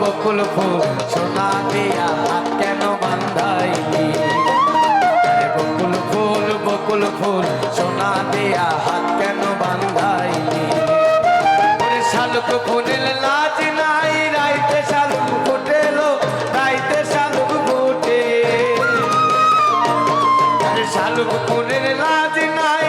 বকুল ফুল সোনা দিয়া কেন বান্ধাইলি? বকুল ফুল বকুল ফুল সোনা দিয়া হাত কেন বান্ধাইলি? শালুক ফুলের লাজ নাই, রাইতে শালুক ফুটেলো, রাইতে শালুক ফুটে। শালুক ফুলের লাজ নাই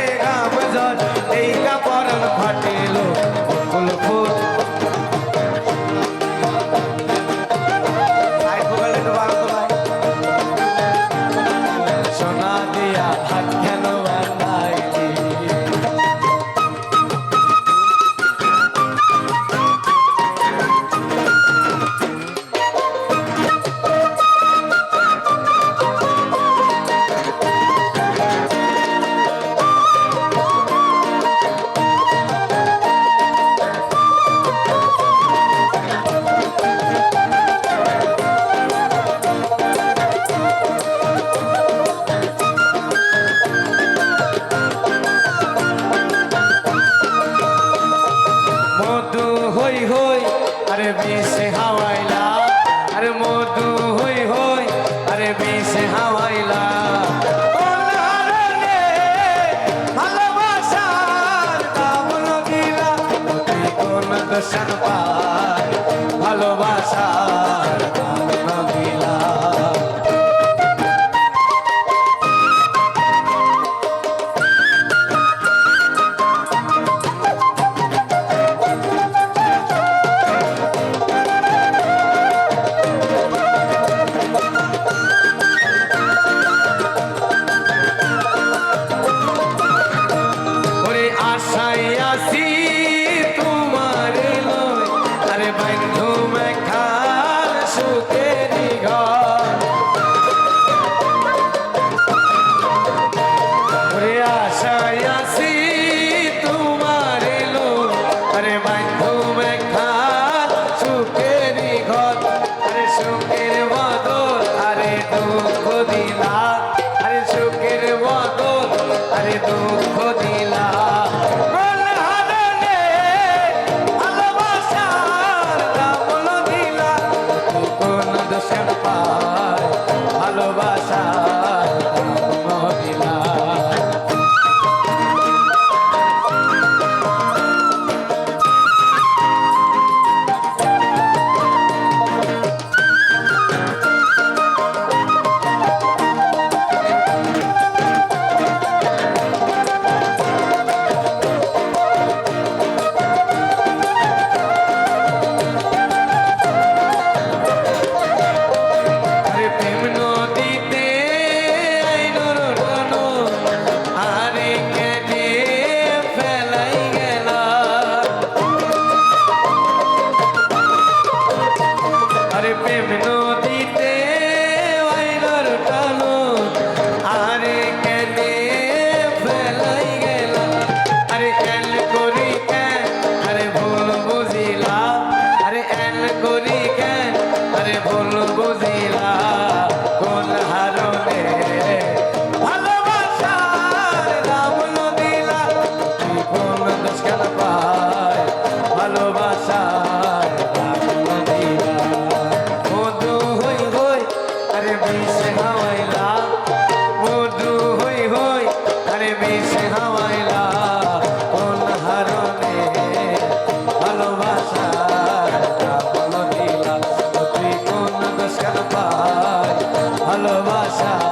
passar.